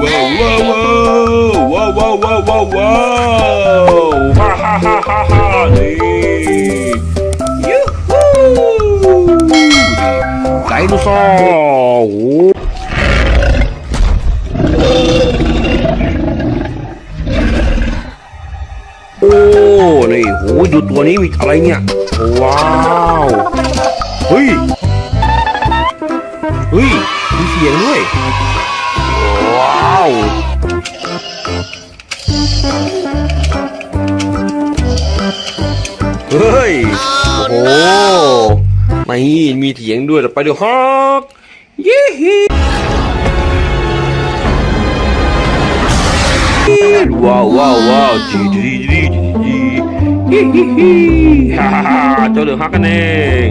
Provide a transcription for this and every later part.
ว้าวว้าวว้าวว้าวว้าวว้าวว้าวฮ่าฮ่าฮ่าฮ่าฮ่านี่ยูฮูไดโนเสาร์โอ้โอ้นี่โหดูตัวนี้มีอะไรเนี่ย ว้าวเฮ้ยเฮ้ยมีเสียงด้วยว้าว เฮ้ย โอ้โหนี่มีเถียงด้วยไปเดี๋ยวฮอกยี่ฮีว้าวว้าวว้าวจีจีจีจีจีฮีฮีฮีฮ่าฮ่าเจ้าเดือดฮักกันเอง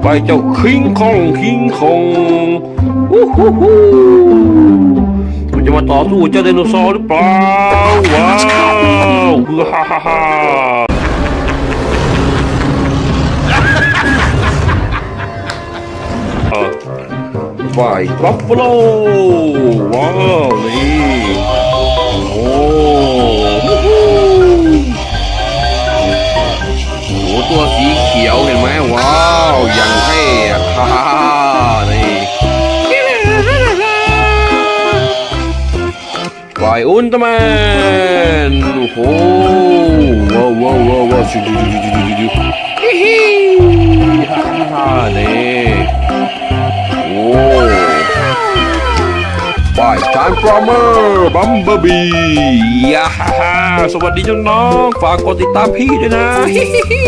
ไปเจ้าคิงคองคิงคองวู้ฮู้ฮู้ มาต่อสู้เจ้าไดโนเสาร์หรือเปล่าว้าวฮ่าฮ่าฮ่าเออไฟบัฟฟาโลว้าวนี่ ฝ่ายอุลตร้าแมนโอ้โหว้าวว้าวว้าวว้าวชูชูชูชูชูชูชูฮิฮิฮ่าฮ่านี่โอ้ฝ่ายทานฟรอมเมอร์บัมเบอร์บียาฮ่าฮ่าสวัสดีน้องฝากกดติดตามพี่ด้วยนะฮิฮิฮิ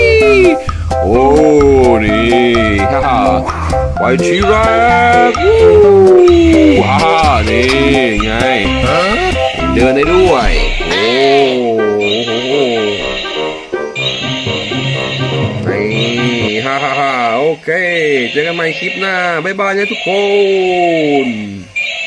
โอ้นี่ฮ่าฮ่าฝ่ายชีรักว้านี่ไงเดิ นได้ด้วย โอ้โหนี่ฮ่าฮ่าฮ่าโอเค เจอกันใหม่คลิปหน้า บ๊ายบายนะทุกคน